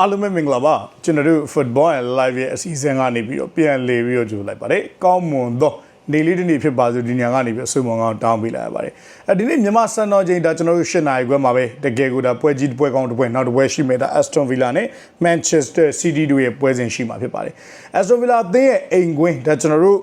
အားလုံးပဲမင်္ဂလာပါကျွန်တော်တို့ football and live ရဲ့အစီအစဉ်ကနေပြီးတော့ပြန်လေပြီးတော့ကြိုလိုက်ပါတယ်ကောင်းမွန်သောနေလေးတစ်နေ့ဖြစ်ပါစို့ဒီညကနေပြီးဆွေးမွန်ကောင်းတောင်းပေးလိုက်ရပါတယ်အဲဒီနေ့မြန်မာစံတော်ချိန်ဒါကျွန်တော်တို့၈နာရီခွဲမှာပဲတကယ်ကိုဒါပွဲကြီးတစ်ပွဲကောင်းတစ်ပွဲနောက်တစ်ပွဲရှိမယ်ဒါ Aston Villa နဲ့ Manchester City တို့ရဲ့ပွဲစဉ်ရှိမှာဖြစ်ပါတယ် Aston Villa အသင်းရဲ့အိမ်ကွင်းဒါကျွန်တော်တို့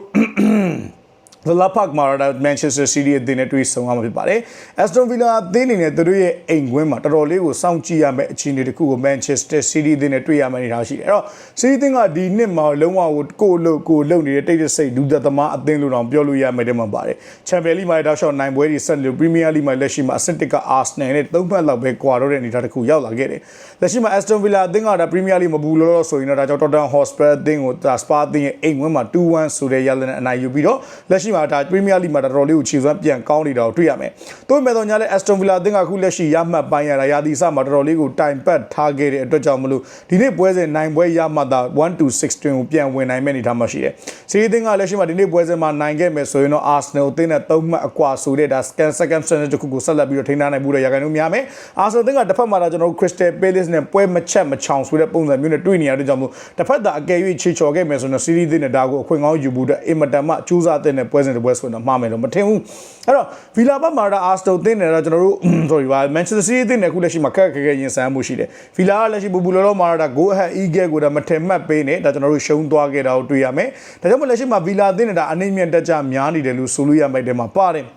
The La Park မှာတော့ Manchester City အသင်းနဲ့တွေ့ဆုံရမှာဖြစ်ပါတယ်။ Aston Villa အသင်းအနေနဲ့သူတို့ရဲ့အိမ်ကွင်းမှာတော်တော်လေးကိုစောင့်ကြည့်ရမယ့်အခြေအနေတစ်ခုကို Manchester City အသင်းနဲ့တွေ့ရမယ့်အနေအထားရှိတယ်။အဲ့တော့ City အသင်းကဒီနှစ်မှာလုံးဝကိုကိုလို့ကိုလုံနေတဲ့တိတ်တဆိတ်လူသက်သမားအသင်းလို့တောင်ပြောလို့ရမယ့်တဲ့မှာပါတယ်။ Champions League မှာတောက်လျှောက်နိုင်ပွဲတွေဆက်လို့ Premier League မှာလက်ရှိမှာအဆင့်တစ်က Arsenal နဲ့သုံးဖက်လောက်ပဲကွာတော့တဲ့အနေအထားတစ်ခုရောက်လာခဲ့တယ်။လက်ရှိမှာ Aston Villa အသင်းကဒါ Premier League မဘူးလို့ဆိုရင်တော့ဒါကြောင့် Tottenham Hotspur အသင်းကိုဒါ Spa အသင်းရဲ့အိမ်ကွင်းမှာ2-1ဆိုတဲ့ရလဒ်နဲ့အနိုင်ယူပြီးတော့လက်ရှိမှာဒါ Premier League မှာတော်တော်လေးကိုခြေစွမ်းပြန်ကောင်းနေတာကိုတွေ့ရမယ်။သို့ပေမဲ့တော့ညာလဲ Aston Villa အသင်းကအခုလက်ရှိရမှတ်ပိုင်းရတာရာသီစမှာတော်တော်လေးကိုတိုင်ပတ်ထားခဲ့တဲ့အတွက်ကြောင့်မလို့ဒီနေ့ပွဲစဉ်နိုင်ပွဲရမှသာ1 to 16ကိုပြန်ဝင်နိုင်မယ့်အနေအထားမှာရှိတယ်။စီးရီးအသင်းကလက်ရှိမှာဒီနေ့ပွဲစဉ်မှာနိုင်ခဲ့မယ်ဆိုရင်တော့ Arsenal အသင်းနဲ့3မှတ်အကွာဆိုတဲ့ဒါ second second standard တစ်ခုကိုဆက်လက်ပြီးတော့ထိန်းထားနိုင်မှုတွေရခိုင်လို့များမယ်။ Arsenal အသင်းကတစ်ဖက်မှာတော့ကျွန်တော်တို့ Crystal Palace နဲ့ပွဲမချက်မချောင်ဆိုတဲ့ပုံစံမျိုးနဲ့တွေ့နေရတဲ့ကြောင့်မို့တစ်ဖက်သာအကယ်၍ချေချော်ခဲ့မယ်ဆိုရင်စီးရီးအသင်းနဲ့ဒါကိုအခွင့်ကောင်းယူဖို့အတွက်အင်မတန်မှစူးစမ်းတဲ့ပွဲစဉ်တစ်ပွဲဆိုရင်တော့မှားမယ်လို့မထင်ဘူး။အဲ့တော့ဗီလာဘတ်မှာတော့အာစတိုတင်းနဲ့တော့ကျွန်တော်တို့ sorry ပါမန်ချက်စတာစီးတီးနဲ့အခုလက်ရှိမှာခက်ခက်ခဲရင်ဆိုင်မှုရှိတယ်ဗီလာကလက်ရှိဘူဘူလောလောမှာတော့ goal ahead eagle ကိုတော့မထင်မှတ်ပေးနေဒါကျွန်တော်တို့ရှုံးသွားခဲ့တာကိုတွေ့ရမယ်ဒါကြောင့်မို့လက်ရှိမှာဗီလာတင်းနဲ့ဒါအနှိမ့်မြတ်တက်ကြများနေတယ်လို့ဆိုလို့ရမယ့်တဲမှာပါတယ်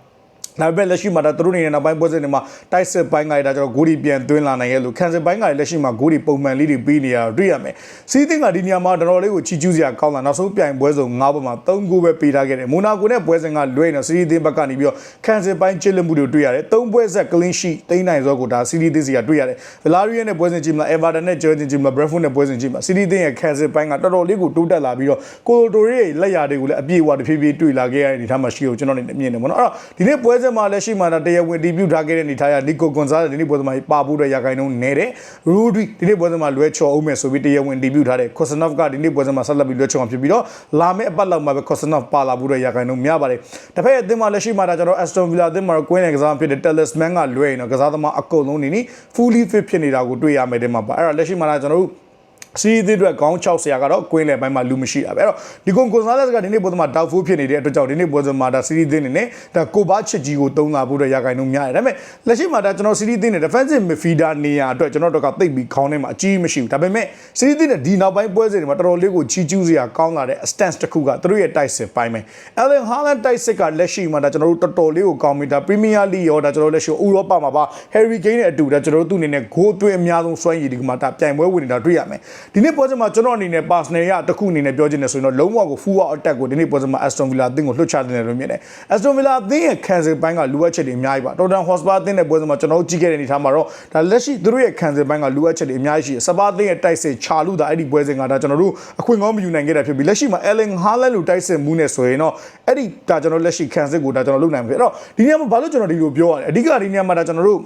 ဒါပေမဲ့လက်ရှိမှာဒါသူတို့နေနဲ့နောက်ပိုင်းပွဲစဉ်တွေမှာတိုက်စစ်ပိုင်းကလည်းဒါကျွန်တော်ဂိုးဒီပြန်သွင်းလာနိုင်ရဲ့လို့ခံစစ်ပိုင်းကလည်းလက်ရှိမှာဂိုးဒီပုံမှန်လေးတွေပြီးနေရတော့တွေ့ရမယ်စီးသင်းကဒီနေရာမှာတော်တော်လေးကိုချီကျူးစရာကောင်းတာနောက်ဆုံးပြိုင်ပွဲစုံ၅ပွဲမှာ၃ဂိုးပဲပေးထားခဲ့တယ်မိုနာကိုနဲ့ပွဲစဉ်ကလွဲနေစီးသင်းဘက်ကနေပြီးတော့ခံစစ်ပိုင်းချစ်လက်မှုတွေတွေ့ရတယ်၃ပွဲဆက် clean sheet တိမ့်နိုင်စောကိုဒါစီးသင်းစီကတွေ့ရတယ်ဗလာရီယန်နဲ့ပွဲစဉ်ကြည့်မလား Everton နဲ့ Chelsea ကြည့်မလား Brentford နဲ့ပွဲစဉ်ကြည့်မလားစီးသင်းရဲ့ခံစစ်ပိုင်းကတော်တော်လေးကိုတိုးတက်လာပြီးတော့ကိုလိုတိုရဲ့လက်ရာတွေကိုလည်းအပြည့်အဝတဖြည်းဖြည်းတွေ့လာခဲ့ရတဲ့အနေထားမှာရှိကိုကျွန်တော်အနေနဲ့မြင်တယ်ပေါ့နော်အဲ့တော့ဒီနေ့ပွဲစဉ်မှာလက်ရှိမှာဒါတရားဝင်ဒီပြူထားခဲ့တဲ့အနေထားရနီကိုကွန်ဆာဒီနေ့ပွဲစဉ်မှာပါဖို့အတွက်ရာခိုင်နှုန်းနဲတယ်ရူဒရီဒီနေ့ပွဲစဉ်မှာလွဲချော်အောင်မယ်ဆိုပြီးတရားဝင်ဒီပြူထားတဲ့ကော့ဆနော့ဖ်ကဒီနေ့ပွဲစဉ်မှာဆက်လက်ပြီးလွဲချော်အောင်ဖြစ်ပြီးတော့လာမယ့်အပတ်လောက်မှာပဲကော့ဆနော့ဖ်ပါလာဖို့အတွက်ရာခိုင်နှုန်းများပါတယ်တစ်ဖက်အသင်းမှာလက်ရှိမှာဒါကျွန်တော် Aston Villa အသင်းမှာကွင်းနယ်ကစားဖြစ်တဲ့ Talisman ကလွဲရင်တော့ကစားသမားအကုန်လုံးနေနီ fully fit ဖြစ်နေတာကိုတွေ့ရမယ်တဲ့မှာပါအဲ့တော့လက်ရှိမှာဒါကျွန်တော်တို့ စီးသစ်အတွက်ခေါင်း6ဆရာကတော့ကွင်းလယ်ပိုင်းမှာလူမရှိတာပဲအဲ့တော့ဒီကွန်ကွန်ဆာလက်စ်ကဒီနေ့ပွဲမှာတောက်ဖိုးဖြစ်နေတဲ့အတွက်ကြောင့်ဒီနေ့ပွဲမှာဒါစီးသစ်နေနဲ့ဒါကိုဘာချစ်ကြီးကိုတုံးလာဖို့အတွက်ရခိုင်နှုန်းများတယ်ဒါပေမဲ့လက်ရှိမှာဒါကျွန်တော်စီးသစ်နဲ့ defensive midfielder နေရာအတွက်ကျွန်တော်တို့ကသိပ်ပြီးခေါင်းထဲမှာအကြီးမရှိဘူးဒါပေမဲ့စီးသစ်နဲ့ဒီနောက်ပိုင်းပွဲစဉ်တွေမှာတော်တော်လေးကိုချီကျူးစရာကောင်းလာတဲ့ stance တစ်ခုကသူတို့ရဲ့တိုက်စစ်ပိုင်းပဲ Allen Haaland တိုက်စစ်ကလက်ရှိမှာဒါကျွန်တော်တို့တော်တော်လေးကိုကောင်းပြီဒါ Premier League ရောဒါကျွန်တော်တို့လက်ရှိဥရောပမှာပါ Harry Kane နဲ့အတူဒါကျွန်တော်တို့သူ့အနေနဲ့ goal သွင်းအများဆုံးစွမ်းရည်ဒီကမှာဒါပြိုင်ပွဲဝင်နေတာတွေ့ရမယ်ဒီနေ့ပွဲစဉ်မှာကျွန်တော်အနေနဲ့ personal ရတစ်ခုအနေနဲ့ပြောချင်တယ်ဆိုရင်တော့လုံးဝကို full out attack ကိုဒီနေ့ပွဲစဉ်မှာ Aston Villa အသင်းကိုလွှတ်ချတင်တယ်လို့မြင်တယ် Aston Villa အသင်းရဲ့ခံစစ်ပိုင်းကလိုအပ်ချက်တွေအများကြီးပါ Tottenham Hotspur အသင်းရဲ့ပွဲစဉ်မှာကျွန်တော်တို့ကြည့်ခဲ့တဲ့အနေထားမှာတော့ဒါလက်ရှိသူတို့ရဲ့ခံစစ်ပိုင်းကလိုအပ်ချက်တွေအများကြီးရှိတယ်စပါးအသင်းရဲ့တိုက်စစ်ချာလူတာအဲ့ဒီပွဲစဉ်ကဒါကျွန်တော်တို့အခွင့်ကောင်းမယူနိုင်ခဲ့တာဖြစ်ပြီးလက်ရှိမှာ Erling Haaland လိုတိုက်စစ်မှုနဲ့ဆိုရင်တော့အဲ့ဒီဒါကျွန်တော်လက်ရှိခံစစ်ကိုဒါကျွန်တော်လုပ်နိုင်မှာဖြစ်အဲ့တော့ဒီနေရာမှာဘာလို့ကျွန်တော်ဒီလိုပြောရလဲအဓိကဒီနေရာမှာဒါကျွန်တော်တို့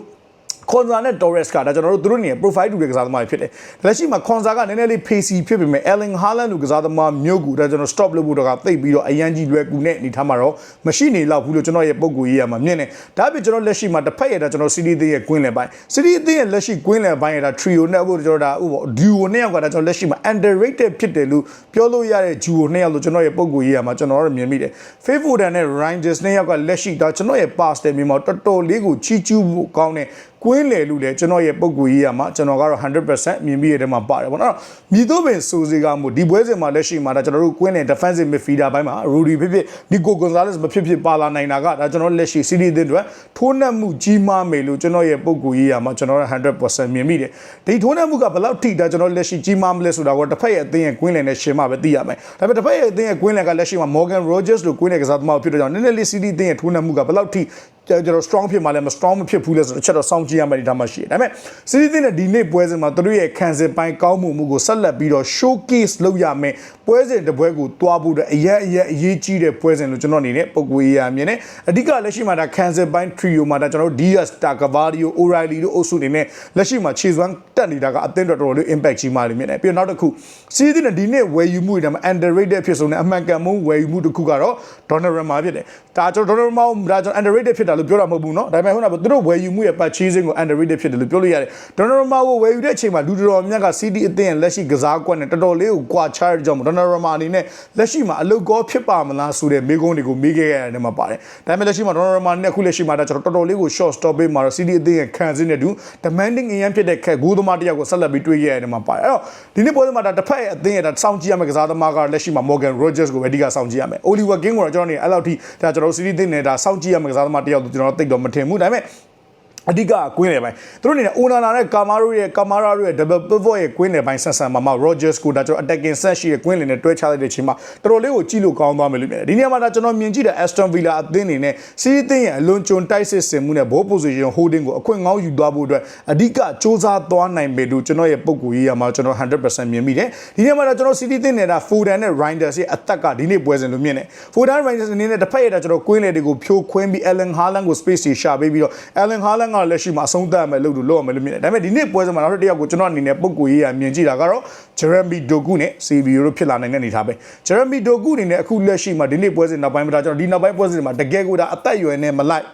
ခွန်ဇာနဲ့ Torres ကဒါကျွန်တော်တို့သူတို့နေ profile တူတဲ့ကစားသမားတွေဖြစ်တယ်။လက်ရှိမှာခွန်ဇာကနည်းနည်းလေး pacey ဖြစ်ပေမဲ့ Erling Haaland လိုကစားသမားမျိုးကူဒါကျွန်တော် stop လုပ်ဖို့တော့ကသိပ်ပြီးတော့အရန်ကြီးလွယ်ကူနဲ့အနေထားမှာတော့မရှိနေလောက်ဘူးလို့ကျွန်တော်ရဲ့ပုံကူရေးရမှာမြင်တယ်။ဒါပေမဲ့ကျွန်တော်လက်ရှိမှာတစ်ဖက်ရတာကျွန်တော် City သေးရဲ့ကွင်းလယ်ပိုင်း City သေးရဲ့လက်ရှိကွင်းလယ်ပိုင်းရတာ trio နဲ့အခုကျွန်တော်ဒါဥပ duo နှစ်ယောက်ကဒါကျွန်တော်လက်ရှိမှာ underrated ဖြစ်တယ်လို့ပြောလို့ရတဲ့ duo နှစ်ယောက်လို့ကျွန်တော်ရဲ့ပုံကူရေးရမှာကျွန်တော်တို့မြင်မိတယ်။ Favorite နဲ့ Rangers နှစ်ယောက်ကလက်ရှိဒါကျွန်တော်ရဲ့ pass တယ်မြေမှာတော်တော်လေးကိုချီးကျူးဖို့ကောင်းတဲ့ကွင်းလေလူလေကျွန်တော်ရဲ့ပုံကူရေးရမှာကျွန်တော်ကတော့100%မြင်ပြီးရတဲ့မှာပါတယ်ပေါ့နော်မြည်တော့ပင်စိုးစေကမို့ဒီပွဲစဉ်မှာလက်ရှိမှာဒါကျွန်တော်တို့ကွင်းလေ defensive midfielder ဘိုင်းမှာ Rudy ဖြစ်ဖြစ် Nico Gonzalez မဖြစ်ဖြစ်ပါလာနိုင်တာကဒါကျွန်တော်လက်ရှိ City အသင်းတွေထိုးနှက်မှုကြီးမားမယ်လို့ကျွန်တော်ရဲ့ပုံကူရေးရမှာကျွန်တော်က100%မြင်မိတယ်ဒီထိုးနှက်မှုကဘယ်လောက်ထိဒါကျွန်တော်လက်ရှိကြီးမားမလဲဆိုတာကိုတစ်ဖက်ရဲ့အသင်းရဲ့ကွင်းလေနဲ့ရှင်းမှပဲသိရမယ်ဒါပေမဲ့တစ်ဖက်ရဲ့အသင်းရဲ့ကွင်းလေကလက်ရှိမှာ Morgan Rogers လို့ကွင်းလေကစားသမားဖြစ်တဲ့ကြောင့်နည်းနည်းလေး City အသင်းရဲ့ထိုးနှက်မှုကဘယ်လောက်ထိ ကျွန်တော် strong ဖြစ်မှလဲမ strong မဖြစ်ဘူးလဲဆိုတော့တစ်ချက်တော့စောင့်ကြည့်ရမယ်ဒီဒါမှရှိတယ်ဒါပေမဲ့ City တဲ့ဒီနေ့ပွဲစဉ်မှာသူတို့ရဲ့ခံစစ်ပိုင်းကောင်းမှုမှုကိုဆက်လက်ပြီးတော့ showcase လုပ်ရမယ်ပွဲစဉ်တစ်ပွဲကိုတွားဖို့အတွက်အရက်အရက်အရေးကြီးတဲ့ပွဲစဉ်လို့ကျွန်တော်အနေနဲ့ပုံကွေးရမြင်တယ်အဓိကလက်ရှိမှာဒါခံစစ်ပိုင်း trio မှာဒါကျွန်တော်တို့ Diaz Tagavario O'Reilly တို့အုပ်စုနေနဲ့လက်ရှိမှာခြေစွမ်းတက်နေတာကအသင်းတော်တော်လေး impact ကြီးမားလိမ့်မယ်ပြီးတော့နောက်တစ်ခု City တဲ့ဒီနေ့ဝယ်ယူမှုတွေမှာ underrated ဖြစ်ဆုံးတဲ့အမှန်ကန်မှုဝယ်ယူမှုတစ်ခုကတော့ Donnarumma ဖြစ်တယ်ဒါကျွန်တော် Donnarumma ဒါကျွန်တော် underrated ဖြစ်တာတာလို့ပြောတာမဟုတ်ဘူးเนาะဒါပေမဲ့ခုနကသူတို့ဝယ်ယူမှုရဲ့ purchasingကို underrated ဖြစ်တယ်လို့ပြောလို့ရတယ်ဒေါ်နယ်မာကိုဝယ်ယူတဲ့အချိန်မှာလူတော်များက CD အသင်းရဲ့လက်ရှိကစားကွက်နဲ့တော်တော်လေးကိုကွာခြားတဲ့ကြောင့်ဒေါ်နယ်မာအနေနဲ့လက်ရှိမှာအလုတ်ကောဖြစ်ပါမလားဆိုတဲ့မိကုန်းတွေကိုမေးခဲ့ရတဲ့နေရာမှာပါတယ်ဒါပေမဲ့လက်ရှိမှာဒေါ်နယ်မာနဲ့အခုလက်ရှိမှာဒါကျွန်တော်တော်တော်လေးကို short stop ပေးမှာတော့ CD အသင်းရဲ့ခံစင်းနဲ့တူ demanding အရင်ဖြစ်တဲ့ခက်ဂိုးသမားတစ်ယောက်ကိုဆက်လက်ပြီးတွေးခဲ့ရတဲ့နေရာမှာပါတယ်အဲ့တော့ဒီနေ့ပွဲစဉ်မှာဒါတစ်ဖက်ရဲ့အသင်းရဲ့ဒါစောင့်ကြည့်ရမယ့်ကစားသမားကလက်ရှိမှာ Morgan Rogers ကိုပဲအဓိကစောင့်ကြည့်ရမယ် Oliver King ကိုတော့ကျွန်တော်နေအဲ့လောက်ထိဒါကျွန်တော် CD အသင်းနဲ့ဒါစောင့်ကြည့်ရမယ့်ကစားသမားတစ်ယောက်လို့ ကျွန်တော်သိတော့မထင်ဘူးဒါပေမဲ့ အဓိကကွင်းလေပိုင်းသူတို့အနေနဲ့ Onana နဲ့ Camaro ရဲ့ Camara တို့ရဲ့ double pivot ရဲ့ကွင်းလေပိုင်းဆက်ဆံမှာမှာ Rogers ကိုဒါကျွန်တော် attacking set ရှိတဲ့ကွင်းလေနဲ့တွဲချလိုက်တဲ့အချိန်မှာတော်တော်လေးကိုကြည့်လို့ကောင်းသွားမယ်လို့မြင်တယ်ဒီနေရာမှာဒါကျွန်တော်မြင်ကြည့်တဲ့ Aston Villa အသင်းအနေနဲ့စီးသင်းရဲ့အလွန်ကျွံတိုက်စစ်ဆင်မှုနဲ့ ball position holding ကိုအခွင့်ကောင်းယူသွားဖို့အတွက်အဓိကစ조사သွားနိုင်ပေလို့ကျွန်တော်ရဲ့ပုံကူရေးရမှာကျွန်တော်100%မြင်မိတယ်ဒီနေရာမှာဒါကျွန်တော် City သင်းနဲ့ဒါ Foden နဲ့ Reinders ရဲ့အသက်ကဒီနေ့ပွဲစဉ်လို့မြင်တယ် Foden Reinders အနေနဲ့တစ်ဖက်ရဲ့ဒါကျွန်တော်ကွင်းလေတွေကိုဖြိုးခွင်းပြီး Allen Haaland ကို space တွေရှာပေးပြီးတော့ Allen Haaland ကလက်ရှိမှာအဆုံးသတ်မယ်လို့လို့လောက်ရမယ်လို့မြင်တယ်ဒါပေမဲ့ဒီနေ့ပွဲစဉ်မှာနောက်တစ်ယောက်ကိုကျွန်တော်အနေနဲ့ပုံကူရေးရမြင်ကြည့်တာကတော့ Jeremy Doku နဲ့ CBO တို့ဖြစ်လာနိုင်တဲ့အနေထားပဲ Jeremy Doku အနေနဲ့အခုလက်ရှိမှာဒီနေ့ပွဲစဉ်နောက်ပိုင်းမှာဒါကျွန်တော်ဒီနောက်ပိုင်းပွဲစဉ်တွေမှာတကယ်ကိုဒါအသက်အရွယ်နဲ့မလိုက်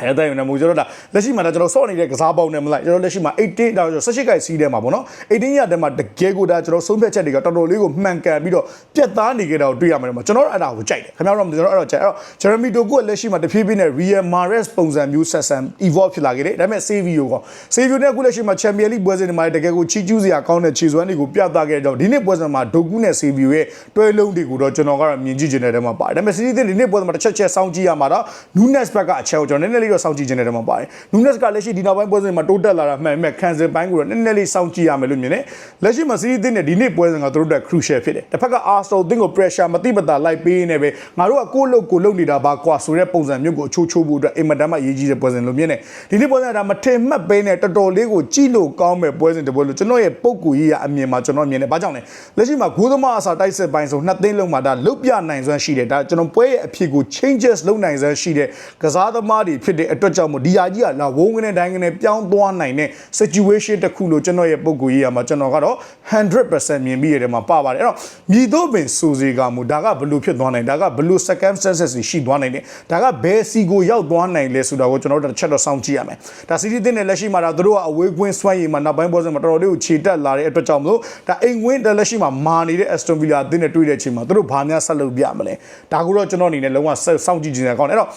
အဲ့ဒါယူနေမူကျွန်တော်ဒါလက်ရှိမှာဒါကျွန်တော်စော့နေတဲ့ကစားပေါင်းနဲ့မလိုက်ကျွန်တော်လက်ရှိမှာ18ဒါကျွန်တော်18ကိုက်စီးထဲမှာပေါ့နော်18ရက်ထဲမှာတကယ်ကိုဒါကျွန်တော်ဆုံးဖြတ်ချက်တွေကတော်တော်လေးကိုမှန်ကန်ပြီးတော့ပြတ်သားနေကြတာကိုတွေ့ရမှာကျွန်တော်အဲ့ဒါကိုကြိုက်တယ်ခင်ဗျားတို့ကျွန်တော်အဲ့တော့ကြိုက်အဲ့တော့ Jeremy Doku ကလက်ရှိမှာတဖြည်းဖြည်းနဲ့ Real Mahrez ပုံစံမျိုးဆက်ဆံ evolve ဖြစ်လာခဲ့တယ်ဒါပေမဲ့ Savio က Savio နဲ့အခုလက်ရှိမှာ Champions League ပွဲစဉ်တွေမှာတကယ်ကိုချီးကျူးစရာကောင်းတဲ့ခြေစွမ်းတွေကိုပြသခဲ့တော့ဒီနေ့ပွဲစဉ်မှာ Doku နဲ့ Savio ရဲ့တွဲလုံးတွေကိုတော့ကျွန်တော်ကတော့မြင်ကြည့်ချင်တဲ့တဲမှာပါတယ်ဒါပေမဲ့ City ဒီနေ့ပွဲစဉ်မှာတစ်ချက်ချက်စောင့်ကြည့်ရမှာတော့ Nunes ဘက်ကအချက်ကိုကျွန်တော်နည်းနည်းလေးတော့စောင့်ကြည့်ချင်တဲ့တဲမှာပါတယ်နူနက်စ်ကလက်ရှိဒီနောက်ပိုင်းပွဲစဉ်မှာတိုးတက်လာတာမှန်မဲ့ခံစဉ်ပိုင်းကိုတော့နည်းနည်းလေးစောင့်ကြည့်ရမယ်လို့မြင်တယ်လက်ရှိမှာစီးရီးသင်းနဲ့ဒီနေ့ပွဲစဉ်ကသူတို့အတွက် crucial ဖြစ်တယ်တစ်ဖက်က Arsenal သင်းကို pressure မတိမတာလိုက်ပေးနေပဲငါတို့ကကိုယ့်လုပ်ကိုလုပ်နေတာပါကွာဆိုတဲ့ပုံစံမျိုးကိုအချိုးချိုးဖို့အတွက်အင်မတန်မှရေးကြီးတဲ့ပွဲစဉ်လို့မြင်တယ်ဒီနေ့ပွဲစဉ်ကဒါမထင်မှတ်ပေးနဲ့တော်တော်လေးကိုကြည့်လို့ကောင်းမဲ့ပွဲစဉ်တစ်ပွဲလို့ကျွန်တော်ရဲ့ပုံကူကြီးရအမြင်မှာကျွန်တော်မြင်တယ်ဘာကြောင့်လဲလက်ရှိမှာဂိုးသမားအစာတိုက်စစ်ပိုင်းဆိုနှစ်သိန်းလုံးမှာဒါလုတ်ပြနိုင်စွမ်းရှိတယ်ဒါကျွန်တော်ပွဲရဲ့အဖြစ်ကို changes လုပ်နိုင်စွမ်းရှိတဲ့ကစားသမားတွေဖြစ်တဲ့အတွက်ကြောင့်မို့ဒီဟာကြီးကလာဝုန်းကနေတိုင်းကနေပြောင်းသွားနိုင်တဲ့ situation တစ်ခုလို့ကျွန်တော်ရဲ့ပုံကိုရေးရမှာကျွန်တော်ကတော့100%မြင်ပြီးရတယ်မှာပါပါတယ်အဲ့တော့မြည်တော့ပင်စူစီကမူဒါကဘလို့ဖြစ်သွားနိုင်ဒါကဘလို့ circumstances တွေရှိသွားနိုင်တယ်ဒါကဘယ်စီကိုရောက်သွားနိုင်လဲဆိုတာကိုကျွန်တော်တို့တစ်ချက်တော့စောင့်ကြည့်ရမယ်ဒါစီတီတင်းနဲ့လက်ရှိမှာဒါတို့ကအဝေးကွင်းစွမ်းရည်မှာနောက်ပိုင်းပွဲစဉ်မှာတော်တော်လေးကိုခြေတက်လာတဲ့အတွက်ကြောင့်မလို့ဒါအိမ်ဝင်းတက်လက်ရှိမှာမာနေတဲ့ Aston Villa အသင်းနဲ့တွေ့တဲ့အချိန်မှာတို့ဘာများဆက်လုပ်ပြမလဲဒါကိုတော့ကျွန်တော်အနေနဲ့လုံးဝစောင့်ကြည့်နေတာကောင်းတယ်အဲ့တော့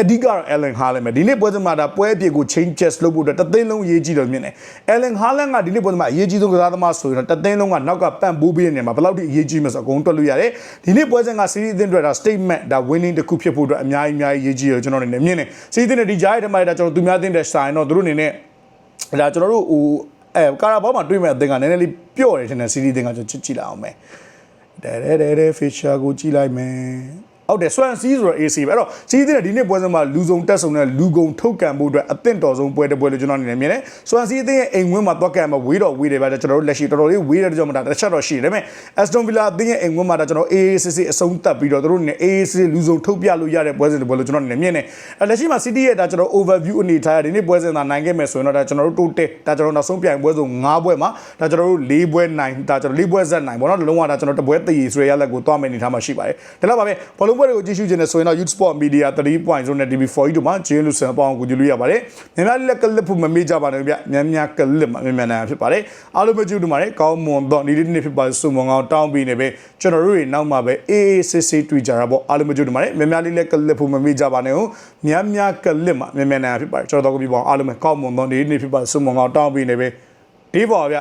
အဓိကတော့ Allen Haaland ပဲဒီနေ့ပွဲစဉ်မှာဒါပွဲအပြစ်ကို changes လုပ်ဖို့အတွက်တသိန်းလုံးအရေးကြီးတယ်မြင်တယ် Allen Haaland ကဒီနေ့ပွဲစဉ်မှာအရေးကြီးဆုံးကစားသမားဆိုရင်တော့တသိန်းလုံးကနောက်ကပန့်ပိုးပေးတဲ့နေရာမှာဘယ်လောက်ထိအရေးကြီးမလဲဆိုအကုန်တွက်လို့ရတယ်ဒီနေ့ပွဲစဉ်က series အသင်းအတွက်ဒါ statement ဒါ winning တစ်ခုဖြစ်ဖို့အတွက်အများကြီးအများကြီးအရေးကြီးတယ်ကျွန်တော်အနေနဲ့မြင်တယ် series အသင်းနဲ့ဒီကြားရဲ့ထဲမှာဒါကျွန်တော်သူများအသင်းတဲ့ဆိုင်တော့သူတို့အနေနဲ့ဒါကျွန်တော်တို့ဟိုအဲကာရာဘောမှာတွေ့မဲ့အသင်းကနည်းနည်းလေးပျော့တယ်ထင်တယ် series အသင်းကကျွန်တော်ကြည့်လိုက်အောင်မယ်ဒဲဒဲဒဲဒဲ feature ကိုကြည့်လိုက်မယ် ဟုတ်တယ်ဆွမ်စီဆိုတော့ AC ပဲအဲ့တော့စီးတဲ့ဒီနေ့ပွဲစဉ်မှာလူစုံတက်ဆုံတဲ့လူကုန်ထုတ်ကန်ဖို့အတွက်အသင့်တော်ဆုံးပွဲတစ်ပွဲလို့ကျွန်တော်အနေနဲ့မြင်တယ်ဆွမ်စီအသင်းရဲ့အိမ်ဝင်းမှာတွက်ကန်မှာဝေးတော့ဝေးတယ်ဗျာကျွန်တော်တို့လက်ရှိတော်တော်လေးဝေးတဲ့ကြောင့်မတာတစ်ချက်တော့ရှိတယ်ဒါပေမဲ့ Aston Villa အသင်းရဲ့အိမ်ဝင်းမှာဒါကျွန်တော် AACC အဆုံးသတ်ပြီးတော့တို့အနေနဲ့ AACC လူစုံထုတ်ပြလို့ရတဲ့ပွဲစဉ်တစ်ပွဲလို့ကျွန်တော်အနေနဲ့မြင်တယ်အဲ့လက်ရှိမှာ City ရဲ့ဒါကျွန်တော် overview အနေထားရဒီနေ့ပွဲစဉ်သာနိုင်ခဲ့မယ်ဆိုရင်တော့ဒါကျွန်တော်တို့ total ဒါကျွန်တော်နောက်ဆုံးပြိုင်ပွဲဆို9ပွဲမှာဒါကျွန်တော်တို့4ပွဲနိုင်ဒါကျွန်တော်4ပွဲဆက်နိုင်ပေါ့နော်လုံးဝဒါကျွန်တော်တပွဲတည်ရဆိုရရလက်ကိုသွားမယ်အနေထားမှာရှိပါတယ်ဒါလည်းပါပဲဘောလုံးပွဲတွေကိုကြည့်ရှုခြင်းနဲ့ဆိုရင်တော့ Youth Sport Media 3.0နဲ့ TV4 တို့မှာဂျင်းလူဆန်ပေါင်းကိုကြည့်လို့ရပါတယ်မြန်မာလက်ကလစ်ဖို့မမေ့ကြပါနဲ့ဗျမြန်မြန်ကလစ်မှာမြန်မြန်နိုင်ဖြစ်ပါတယ်အားလုံးပဲကြည့်လို့ပါတယ်ကောင်းမွန်တော့ဒီနေ့နေ့ဖြစ်ပါစုံမွန်ကောင်းတောင်းပြီးနေပဲကျွန်တော်တို့တွေနောက်မှာပဲအေးအေးဆေးဆေးတွေ့ကြတာပေါ့အားလုံးပဲကြည့်လို့ပါတယ်မြန်မြန်လေးလက်ကလစ်ဖို့မမေ့ကြပါနဲ့ဟုတ်မြန်မြန်ကလစ်မှာမြန်မြန်နိုင်ဖြစ်ပါတယ်ကျွန်တော်တို့ကပြပါအောင်အားလုံးပဲကောင်းမွန်တော့ဒီနေ့ဖြစ်ပါစုံမွန်ကောင်းတောင်းပြီးနေပဲဒီပေါ်ဗျ